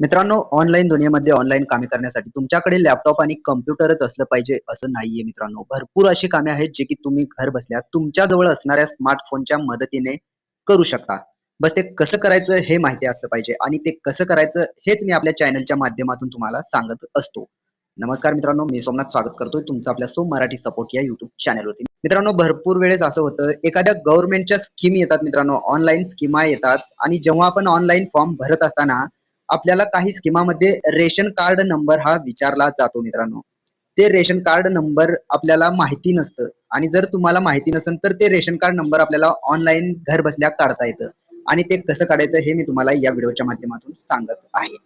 मित्रांनो ऑनलाईन दुनियेमध्ये ऑनलाईन कामे करण्यासाठी तुमच्याकडे लॅपटॉप आणि कम्प्युटरच असलं पाहिजे असं नाहीये मित्रांनो. भरपूर अशी कामे आहेत जे की तुम्ही घर बसल्या तुमच्या जवळ असणाऱ्या स्मार्टफोनच्या मदतीने करू शकता. बस ते कसं करायचं हे माहिती असलं पाहिजे आणि ते कसं करायचं हेच मी आपल्या चॅनलच्या माध्यमातून तुम्हाला सांगत असतो. नमस्कार मित्रांनो मी सोमनाथ स्वागत करतोय तुमचं आपल्या सो मराठी सपोर्ट या युट्यूब चॅनलवरती मित्रांनो भरपूर वेळेस असं होतं एखाद्या गव्हर्नमेंटच्या स्कीम येतात मित्रांनो ऑनलाईन स्कीमा येतात आणि जेव्हा आपण ऑनलाईन फॉर्म भरत असताना आपल्याला काही स्कीमामध्ये रेशन कार्ड नंबर हा विचारला जातो मित्रांनो. ते रेशन कार्ड नंबर आपल्याला माहिती नसतं. आणि जर तुम्हाला माहिती नसेल तर ते रेशन कार्ड नंबर आपल्याला ऑनलाईन घर बसल्या काढता येतं. आणि ते कसं काढायचं हे मी तुम्हाला या व्हिडिओच्या माध्यमातून सांगत आहे.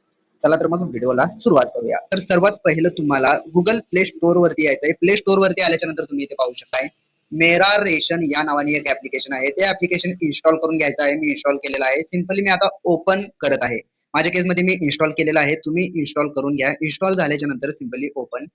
चला तर मग व्हिडिओला सुरुवात करूया. तर सर्वात पहिलं तुम्हाला गुगल प्ले स्टोअर वरती यायचं आहे प्ले स्टोअर वरती आल्याच्यानंतर तुम्ही इथे पाहू शकताय. मेरा रेशन या नावाने एक ऍप्लिकेशन आहे. ते ऍप्लिकेशन इन्स्टॉल करून घ्यायचं आहे. मी इन्स्टॉल केलेलं आहे. सिम्पली मी आता ओपन करत आहे. माझ्या केसमध्ये मी इन्स्टॉल केलेला आहे. तुम्ही इन्स्टॉल करून घ्या. इन्स्टॉल झाल्याच्यानंतर सिम्पली ओपन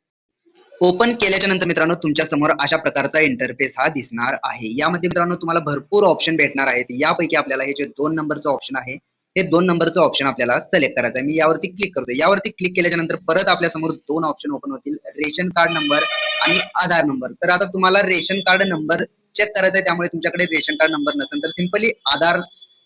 ओपन केल्याच्यानंतर मित्रांनो तुमच्यासमोर अशा प्रकारचा इंटरफेस हा दिसणार आहे. यामध्ये मित्रांनो तुम्हाला भरपूर ऑप्शन भेटणार आहेत. यापैकी आपल्याला हे जे दोन नंबरचं ऑप्शन आहे हे दोन नंबरचं ऑप्शन आपल्याला सिलेक्ट करायचं आहे मी यावरती क्लिक करतो यावरती क्लिक केल्याच्यानंतर परत आपल्यासमोर दोन ऑप्शन ओपन होतील. रेशन कार्ड नंबर आणि आधार नंबर तर आता तुम्हाला रेशन कार्ड नंबर चेक करायचा आहे त्यामुळे तुमच्याकडे रेशन कार्ड नंबर नसेल तर सिम्पली आधार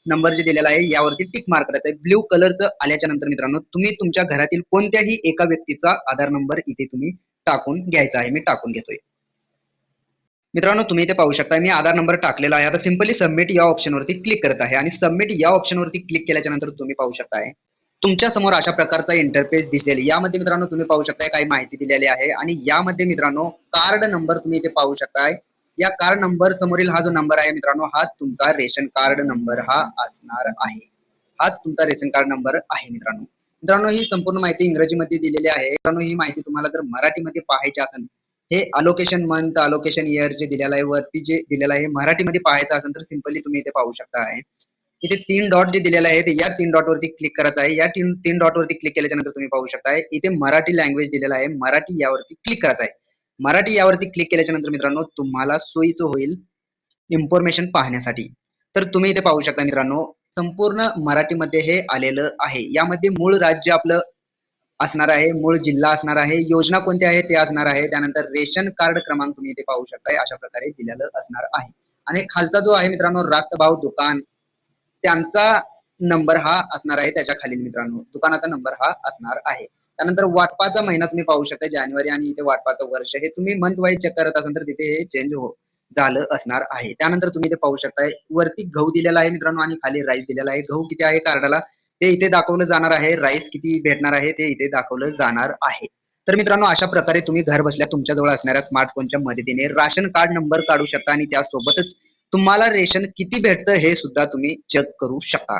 नंबर जे दिलेला आहे यावरती टिक मार्क करायचा आहे. ब्ल्यू कलरचं आल्याच्यानंतर मित्रांनो तुम्ही तुमच्या घरातील कोणत्याही एका व्यक्तीचा आधार नंबर इथे तुम्ही टाकून घ्यायचा आहे. मी टाकून घेतोय. मित्रांनो तुम्ही इथे पाहू शकता मी आधार नंबर टाकलेला आहे. आता सिम्पली सबमिट या ऑप्शनवरती क्लिक करत आहे आणि सबमिट या ऑप्शनवरती क्लिक केल्याच्यानंतर तुम्ही पाहू शकताय तुमच्यासमोर अशा प्रकारचा इंटरफेस दिसेल. यामध्ये मित्रांनो तुम्ही पाहू शकताय काही माहिती दिलेली आहे आणि यामध्ये मित्रांनो कार्ड नंबर तुम्ही इथे पाहू शकताय. या कार्ड नंबर समोरील हा जो नंबर आहे मित्रांनो हाच तुमचा रेशन कार्ड नंबर हा असणार आहे. हाच तुमचा रेशन कार्ड नंबर आहे मित्रांनो. मित्रांनो ही संपूर्ण माहिती इंग्रजीमध्ये दिलेली आहे. मित्रांनो ही माहिती तुम्हाला जर मराठीमध्ये पाहायची असेल हे अलोकेशन मंथ अलोकेशन इयर जे दिलेलं आहे वरती जे दिलेलं आहे मराठीमध्ये पाहायचं असेल तर सिम्पली तुम्ही इथे पाहू शकता आहे. इथे तीन डॉट जे दिलेले आहेत या तीन डॉट वरती क्लिक करायचं आहे. या तीन तीन डॉट वरती क्लिक केल्याच्यानंतर तुम्ही पाहू शकता इथे मराठी लँग्वेज दिलेला आहे मराठी यावरती क्लिक करायचं आहे. मराठी यावरती क्लिक केल्याच्यानंतर मित्रांनो तुम्हाला सोयीचं होईल इन्फॉर्मेशन पाहण्यासाठी. तर तुम्ही इथे पाहू शकता मित्रांनो संपूर्ण मराठीमध्ये हे आलेलं आहे. यामध्ये मूळ राज्य आपलं असणार आहे मूळ जिल्हा असणार आहे योजना कोणत्या आहे ते असणार आहे त्यानंतर रेशन कार्ड क्रमांक तुम्ही इथे पाहू शकताय अशा प्रकारे दिलेलं असणार आहे. आणि खालचा जो आहे मित्रांनो रास्त भाव दुकान त्यांचा नंबर हा असणार आहे त्याच्या खालील मित्रांनो दुकानाचा नंबर हा असणार आहे. त्यानंतर वाटपाचा महिना तुम्ही पाहू शकता जानेवारी आणि इथे वाटपाचं वर्ष. हे तुम्ही मंथ वाईज चेक करत असाल तर तिथे हे चेंज हो झालं असणार आहे. त्यानंतर तुम्ही इथे पाहू शकता वरती गहू दिलेला आहे मित्रांनो आणि खाली राईस दिलेला आहे. गहू किती आहे कार्डाला? ते इथे दाखवलं जाणार आहे. राईस किती भेटणार आहे ते इथे दाखवलं जाणार आहे. तर मित्रांनो अशा प्रकारे तुम्ही घर बसल्या तुमच्याजवळ असणाऱ्या स्मार्टफोनच्या मदतीने राशन कार्ड नंबर काढू शकता आणि त्यासोबतच तुम्हाला रेशन किती भेटतं हे सुद्धा तुम्ही चेक करू शकता.